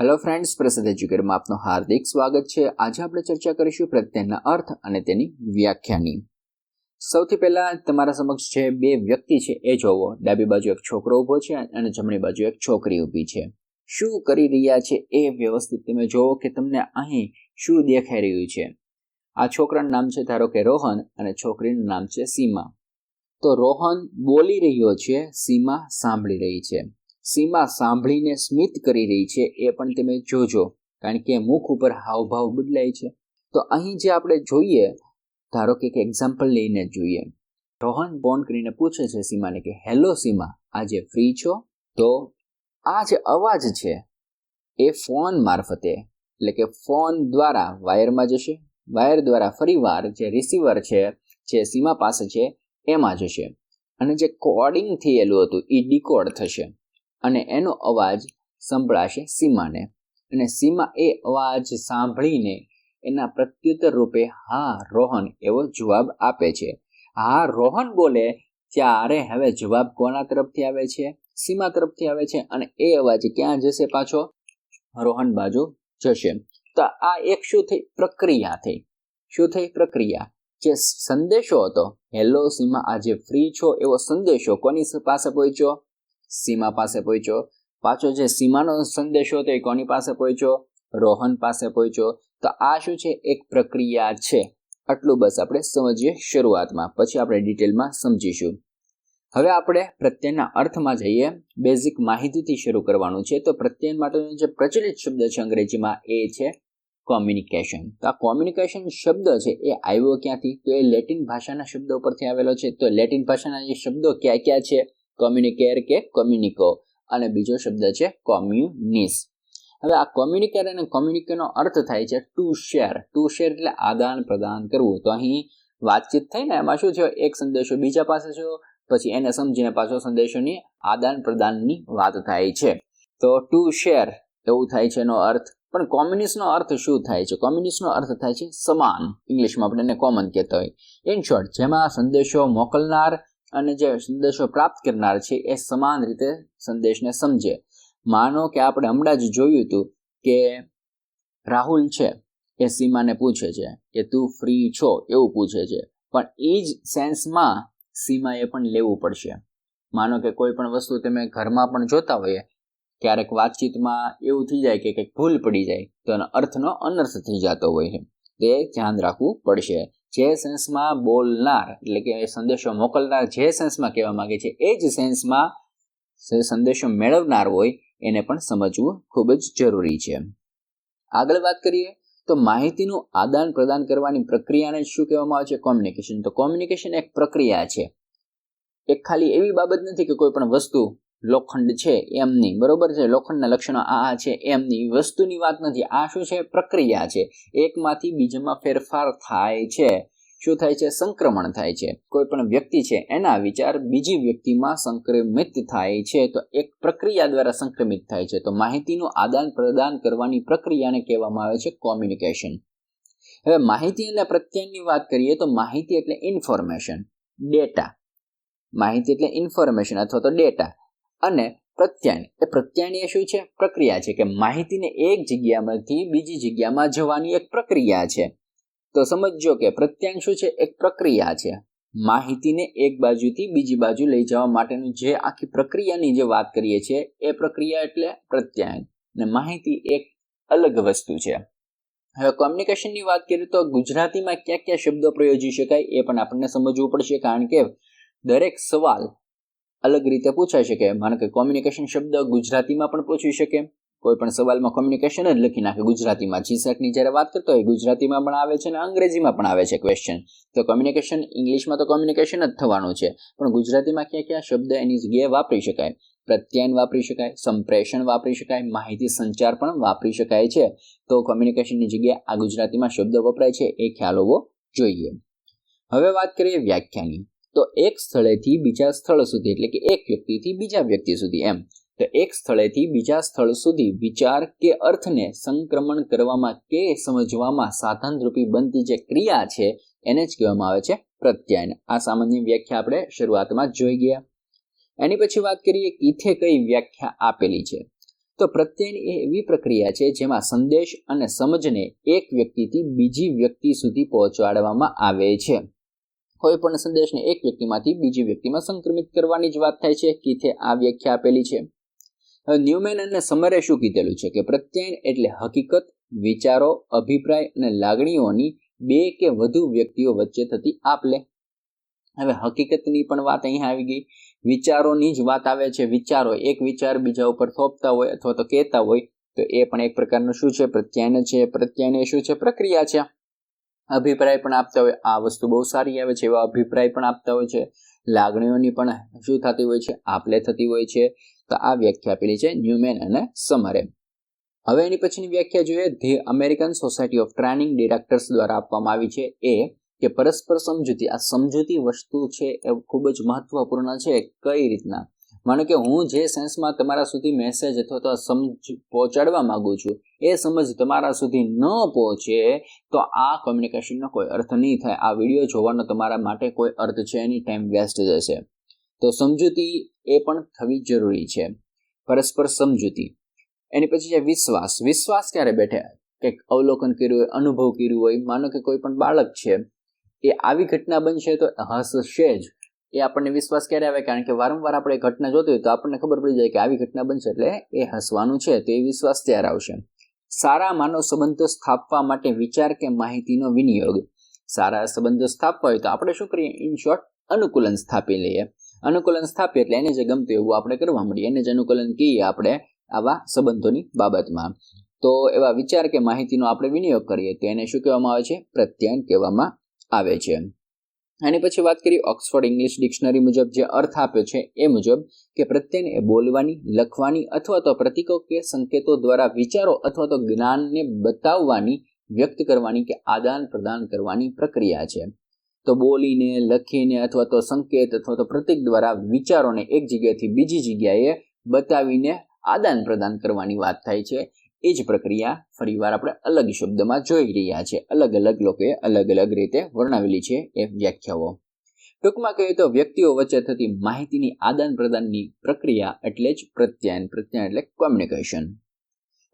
Hello friends પ્રસાદ એજ્યુકેટમાં આપનું હાર્દિક સ્વાગત છે. આજે આપણે ચર્ચા કરીશું પ્રત્યયના અર્થ અને તેની વ્યાખ્યાની. સૌથી પહેલા તમારા સમક્ષ જે બે વ્યક્તિ છે, એ જોવો. ડાબી બાજુ એક છોકરો ઊભો છે અને જમણી બાજુ એક છોકરી ઊભી છે. શું કરી રહ્યા છે એ વ્યવસ્થિત તમે જોવો કે તમને અહીં શું દેખાઈ રહ્યું છે. આ છોકરાનું નામ છે ધારો કે રોહન અને છોકરીનું નામ છે સીમા. તો રોહન બોલી રહ્યો છે, સીમા સાંભળી રહી છે. સીમા સાંભળીને સ્મિત કરી રહી છે, એ પણ તમે જોજો, કારણ કે મુખ ઉપર હાવભાવ બદલાય છે. તો અહીં જે આપણે જોઈએ, ધારો કે એક એક્ઝામ્પલ લઈને જોઈએ. રોહન ફોન કરીને પૂછે છે સીમાને કે હેલો સીમા, આજે ફ્રી છો? તો, આ જે અવાજ છે, એ ફોન મારફતે, એટલે કે ફોન દ્વારા વાયરમાં જશે, વાયર દ્વારા ફરીવાર જે રિસીવર છે, જે સીમા પાસે છે, એમાં જશે. અને જે કોડિંગ થયેલું હતું એ ડીકોડ થશે. અને એનો અવાજ સંભળાશે સીમાને. અને સીમા એ અવાજ સાંભળીને એના પ્રત્યુત્તર રૂપે, હા, રોહન, એવો જવાબ આપે છે. હા, રોહન, બોલે, ત્યારે હવે જવાબ કોના તરફથી આવે છે? સીમા તરફથી આવે છે અને એ અવાજ ક્યાં જશે પાછો? રોહન બાજુ જશે. તો આ એક શું થઈ? પ્રક્રિયા થઈ. શું થઈ? પ્રક્રિયા. જે સંદેશો હતો, હેલો સીમા, આજે ફ્રી છો? એવો સંદેશો કોની પાસે પહોંચ્યો? સીમા પાસે પહોંચ્યો. પાછો જે સીમાનો સંદેશો હતો એ કોની પાસે પહોંચ્યો? રોહન પાસે પહોંચ્યો. તો આ શું છે? એક પ્રક્રિયા છે. આટલું બસ આપણે સમજીએ શરૂઆતમાં. પછી આપણે ડિટેલમાં સમજીશું. હવે આપણે પ્રત્યયના અર્થમાં જઈએ. બેઝિક માહિતીથી શરૂ કરવાનું છે. તો પ્રત્યયન માટેનો જે પ્રચલિત શબ્દ છે અંગ્રેજીમાં એ છે કોમ્યુનિકેશન. તો આ કોમ્યુનિકેશન શબ્દ છે એ આવ્યો ક્યાંથી? તો એ લેટિન ભાષાના શબ્દો પરથી આવેલો છે. તો લેટિન ભાષાના જે શબ્દો ક્યાં ક્યાં છે? કોમ્યુનિકેર કે કોમ્યુનિકો અને બીજો શબ્દ છે કોમ્યુનિસ હવે આ કોમ્યુનિકેર અને કોમ્યુનિકેનો અર્થ થાય છે ટુ શેર ટુ શેર એટલે આદાન પ્રદાન કરવું. તો અહીં વાતચીત થઈ ને એમાં શું છે? એક સંદેશો બીજા પાસે છે, પછી એને સમજીને પાછો સંદેશોની આદાન પ્રદાનની વાત થાય છે. તો ટુ શેર એવું થાય છે એનો અર્થ. પણ કોમ્યુનિસ્ટનો અર્થ શું થાય છે? કોમ્યુનિસ્ટનો અર્થ થાય છે સમાન. ઇંગ્લિશમાં આપણે એને કોમન કહેતા હોય. ઇન શોર્ટ જેમાં સંદેશો મોકલનાર અને જે સંદેશો પ્રાપ્ત કરનાર છે એ સમાન રીતે સંદેશને સમજે. માનો કે આપણે હમણાં જ જોયું હતું કે રાહુલ છે, એ સીમાને પૂછે છે કે તું ફ્રી છો? એવું પૂછે છે. પણ એ જ સેન્સમાં સીમાએ પણ લેવું પડશે. માનો કે કોઈ પણ વસ્તુ તમે ઘરમાં પણ જોતા હોઈએ, ક્યારેક વાતચીતમાં એવું થઈ જાય કે કંઈક ભૂલ પડી જાય, તો એનો અર્થનો અનર્થ થઈ જતો હોય છે. તે ધ્યાન રાખવું પડશે. જે સેન્સમાં બોલનાર, એટલે કે સંદેશો મોકલનાર જે સેન્સમાં કહેવા માંગે છે, એ જ સેન્સમાં સંદેશો મેળવનાર હોય, એને પણ સમજવું ખૂબ જ જરૂરી છે. આગળ વાત કરીએ, તો માહિતીનું આદાન પ્રદાન કરવાની પ્રક્રિયાને શું કહેવામાં આવે છે? કોમ્યુનિકેશન તો કોમ્યુનિકેશન એક પ્રક્રિયા છે. એક ખાલી એવી બાબત નથી કે કોઈ પણ વસ્તુ લોખંડ છે એમની, બરોબર છે? લોખંડના લક્ષણો આ છે, એમની. વસ્તુની વાત નથી. આ શું છે? પ્રક્રિયા છે. એકમાંથી બીજામાં ફેરફાર થાય છે. શું થાય છે? સંક્રમણ થાય છે. કોઈ પણ વ્યક્તિ છે, એના વિચાર બીજી વ્યક્તિમાં સંક્રમિત થાય છે. તો એક પ્રક્રિયા દ્વારા સંક્રમિત થાય છે. તો માહિતીનું આદાન પ્રદાન કરવાની પ્રક્રિયાને કહેવામાં આવે છે કોમ્યુનિકેશન. હવે માહિતી અને પ્રત્યયની વાત કરીએ તો માહિતી એટલે ઇન્ફોર્મેશન. ડેટા. માહિતી એટલે ઇન્ફોર્મેશન અથવા તો ડેટા. અને પ્રત્યાયન. એ પ્રત્યાયન શું છે? પ્રક્રિયા છે કે માહિતીને એક જગ્યામાંથી બીજી જગ્યામાં જવાની એક પ્રક્રિયા છે. તો સમજો કે પ્રત્યાયન શું છે? એક પ્રક્રિયા છે. માહિતીને એક બાજુથી બીજી બાજુ લઈ જવા માટેનું જે આખી પ્રક્રિયાની જે વાત કરીએ છીએ, એ પ્રક્રિયા એટલે પ્રત્યાયન. અને માહિતી એક અલગ વસ્તુ છે. હવે કોમ્યુનિકેશનની વાત કરીએ તો ગુજરાતીમાં ક્યાં ક્યાં શબ્દો પ્રયોજી શકાય એ પણ આપણને સમજવું પડશે કારણ કે દરેક સવાલ અલગ રીતે પૂછાઈ શકે. માનો કે કોમ્યુનિકેશન શબ્દ ગુજરાતીમાં પણ પૂછી શકે. કોઈ પણ સવાલમાં કોમ્યુનિકેશન જ લખી નાખે. ગુજરાતીમાં જીસેટની જ્યારે વાત કરતો હોય ગુજરાતીમાં પણ આવે છે અને અંગ્રેજીમાં પણ આવે છે ક્વેશ્ચન તો કોમ્યુનિકેશન ઇંગ્લિશમાં તો કોમ્યુનિકેશન જ થવાનું છે. પણ ગુજરાતીમાં ક્યાં ક્યાં શબ્દ એની જગ્યાએ વાપરી શકાય? પ્રત્યાયન વાપરી શકાય, સંપ્રેષણ વાપરી શકાય, માહિતી સંચાર પણ વાપરી શકાય છે. તો કોમ્યુનિકેશનની જગ્યાએ આ ગુજરાતીમાં શબ્દ વપરાય છે, એ ખ્યાલ હોવો જોઈએ. હવે વાત કરીએ વ્યાખ્યાની. તો એક સ્થળેથી બીજા સ્થળ સુધી, એટલે કે એક વ્યક્તિથી બીજા વ્યક્તિ સુધી એમ. તો એક સ્થળેથી બીજા સ્થળ સુધી વિચાર કે અર્થને સંક્રમણ કરવામાં કે સમજવામાં સાધનરૂપી બનતી જે ક્રિયા છે, એને જ કહેવામાં આવે છે પ્રત્યાયન. આ સામાન્ય વ્યાખ્યા આપણે શરૂઆતમાં જોઈ ગયા. એની પછી વાત કરીએ કીથે કઈ વ્યાખ્યા આપેલી છે. તો પ્રત્યયન એ એવી પ્રક્રિયા છે જેમાં સંદેશ અને સમજને એક વ્યક્તિથી બીજી વ્યક્તિ સુધી પહોંચાડવામાં આવે છે. કોઈ પણ સંદેશને એક વ્યક્તિમાંથી બીજી વ્યક્તિમાં સંક્રમિત કરવાની જ વાત થાય છે કીથે આ વ્યાખ્યા આપેલી છે. ન્યુમેન અને સમરે શું કીધેલું છે કે પ્રત્યયન એટલે હકીકત, વિચારો, અભિપ્રાય અને લાગણીઓની બે કે વધુ વ્યક્તિઓ વચ્ચે થતી આપ લે. હવે હકીકતની પણ વાત અહીંયા આવી ગઈ. વિચારોની જ વાત આવે છે. વિચારો એક વિચાર બીજા ઉપર થોપતા હોય અથવા તો કહેતા હોય, તો એ પણ એક પ્રકારનું શું છે? પ્રત્યાયન છે. પ્રત્યાયન શું છે? પ્રક્રિયા છે. અભિપ્રાય પણ આપતા હોય. આ વસ્તુ બહુ સારી આવે છે એવા અભિપ્રાય પણ આપતા હોય છે. લાગણીઓની પણ શું થતી હોય છે? આપલે થતી હોય છે. તો આ વ્યાખ્યા આપેલી છે ન્યુમેન અને સમરે. હવે એની પછીની વ્યાખ્યા જોઈએ. The American Society of Training Directors દ્વારા આપવામાં આવી છે એ કે પરસ્પર સમજૂતી, આ સમજૂતી વસ્તુ છે એ ખૂબ જ મહત્વપૂર્ણ છે કઈ રીતના? માનો કે હું જે સેન્સમાં તમારા સુધી મેસેજ અથવા તો સમજ પહોંચાડવા માગું છું, એ સમજ તમારા સુધી ન પહોંચે, તો આ કોમ્યુનિકેશનનો કોઈ અર્થ નહીં થાય. આ વીડિયો જોવાનો તમારા માટે કોઈ અર્થ છે એની ટાઈમ વેસ્ટ જશે. તો સમજૂતી એ પણ થવી જરૂરી છે. પરસ્પર સમજૂતી. એની પછી છે વિશ્વાસ. વિશ્વાસ ક્યારે બેઠે? કંઈક અવલોકન કર્યું હોય, અનુભવ કર્યું હોય, માનો કે કોઈ પણ બાળક છે, એ આવી ઘટના બનશે તો હસશે જ. એ આપણને વિશ્વાસ ક્યારે આવે? કારણ કે વારંવાર આપણે ઘટના જોતી હોય તો આપણને ખબર પડી જાય કે આવી ઘટના બનશે એટલે એ હસવાનું છે, તો એ વિશ્વાસ ત્યારે આવશે. સારા માનવ સંબંધો સ્થાપવા માટે વિચાર કે માહિતીનો વિનિયોગ. સારા સંબંધો સ્થાપવા હોય તો આપણે શું કરીએ? ઇન શોર્ટ અનુકૂલન સ્થાપી લઈએ. અનુકૂલન સ્થાપીએ એટલે એને જે ગમતું એવું આપણે કરવા મળીએ એને જ અનુકૂલન કહીએ આપણે આવા સંબંધોની બાબતમાં. તો એવા વિચાર કે માહિતીનો આપણે વિનિયોગ કરીએ તો એને શું કહેવામાં આવે છે? પ્રત્યાયન કહેવામાં આવે છે. એની પછી વાત કરીએ ઓક્સફોર્ડ ઇંગ્લિશ ડિક્શનરી મુજબ, જે અર્થ આપ્યો છે એ મુજબ કે પ્રત્યયને એ બોલવાની, લખવાની અથવા તો પ્રતિકો કે સંકેતો દ્વારા વિચારો અથવા તો જ્ઞાનને બતાવવાની, વ્યક્ત કરવાની કે આદાન પ્રદાન કરવાની પ્રક્રિયા છે. તો બોલીને, લખીને અથવા તો સંકેત અથવા તો પ્રતિક દ્વારા વિચારોને એક જગ્યાએથી બીજી જગ્યાએ બતાવીને આદાન પ્રદાન કરવાની વાત થાય છે. એ જ પ્રક્રિયા ફરીવાર આપણે અલગ શબ્દમાં જોઈ રહ્યા છે અલગ અલગ લોકોએ અલગ અલગ રીતે વર્ણવેલી છે એ વ્યાખ્યાઓ. ટૂંકમાં કહીએ તો વ્યક્તિઓ વચ્ચે થતી માહિતીની આદાન પ્રદાનની પ્રક્રિયા એટલે જ પ્રત્યાયન. પ્રત્યાયન એટલે કોમ્યુનિકેશન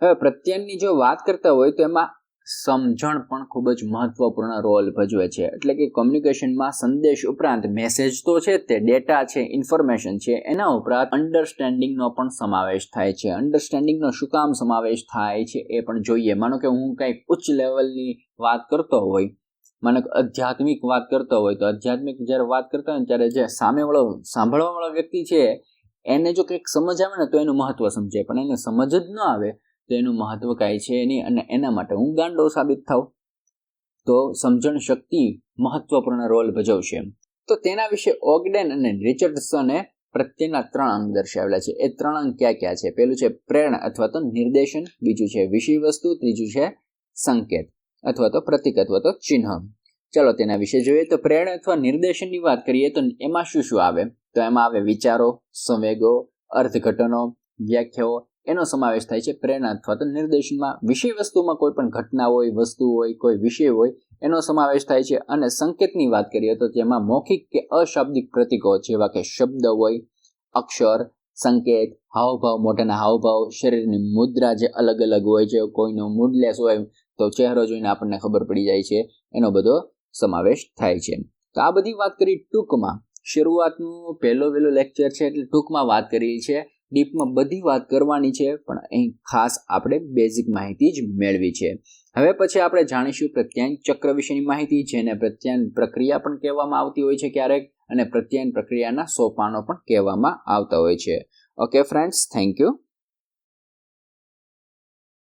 હવે પ્રત્યાયનની જો વાત કરતા હોય તો એમાં સમજણ પણ ખૂબ જ મહત્વપૂર્ણ રોલ ભજવે છે. એટલે કે કોમ્યુનિકેશનમાં સંદેશ ઉપરાંત મેસેજ તો છે તે ડેટા છે ઇન્ફોર્મેશન છે, એના ઉપરાંત અન્ડરસ્ટેન્ડિંગનો પણ સમાવેશ થાય છે. અન્ડરસ્ટેન્ડિંગનો શું કામ સમાવેશ થાય છે એ પણ જોઈએ. માનો કે હું કંઈક ઉચ્ચ લેવલની વાત કરતો હોય, માનો કે આધ્યાત્મિક વાત કરતો હોય, તો આધ્યાત્મિક જ્યારે વાત કરતા હોય ત્યારે જે સામેવાળો, સાંભળવાવાળો વ્યક્તિ છે, એને જો કંઈક સમજ આવે ને તો એનું મહત્વ સમજે. પણ એને સમજ જ ન આવે તો એનું મહત્વ કાંઈ છે નહીં અને એના માટે હું ગાંડો સાબિત થાઉં. તો સમજણ શક્તિ મહત્વપૂર્ણ રોલ ભજવશે તો તેના વિશે ઓગડેન અને રિચર્ડસને પ્રત્યેના ત્રણ અંગ દર્શાવેલા છે. એ ત્રણ અંગ ક્યાં ક્યાં છે? પેલું છે પ્રેરણા અથવા તો નિર્દેશન, બીજું છે વિષય વસ્તુ ત્રીજું છે સંકેત અથવા તો પ્રતિક અથવા તો ચિહ્ન. ચાલો તેના વિશે જોઈએ. તો પ્રેરણા અથવા નિર્દેશનની વાત કરીએ તો એમાં શું શું આવે? તો એમાં આવે વિચારો, સંવેગો, અર્થઘટનો, વ્યાખ્યાઓ એનો સમાવેશ થાય છે પ્રેરણા અથવા તો નિર્દેશનમાં. વિષય વસ્તુમાં કોઈ પણ ઘટના હોય, વસ્તુ હોય, કોઈ વિષય હોય, એનો સમાવેશ થાય છે. અને સંકેતની વાત કરીએ તો તેમાં મૌખિક કે અશાબ્દિક પ્રતિકો જેવા કે શબ્દ હોય, અક્ષર, સંકેત, હાવભાવ, મોઢાના હાવભાવ, શરીરની મુદ્રા જે અલગ અલગ હોય છે, કોઈનો મૂડલેસ હોય તો ચહેરો જોઈને આપણને ખબર પડી જાય છે. એનો બધો સમાવેશ થાય છે. તો આ બધી વાત કરી ટૂંકમાં. શરૂઆતનું પહેલો વહેલો લેક્ચર છે એટલે ટૂંકમાં વાત કરી છે. ડીપમાં બધી વાત કરવાની છે, પણ અહીં ખાસ આપણે બેઝિક માહિતી જ મેળવી છે. હવે પછી આપણે જાણીશું પ્રત્યાયન ચક્ર વિશેની માહિતી, જેને પ્રત્યાયન પ્રક્રિયા પણ કહેવામાં આવતી હોય છે ક્યારેક, અને પ્રત્યાયન પ્રક્રિયાના સોપાનો પણ કહેવામાં આવતા હોય છે. Okay friends thank you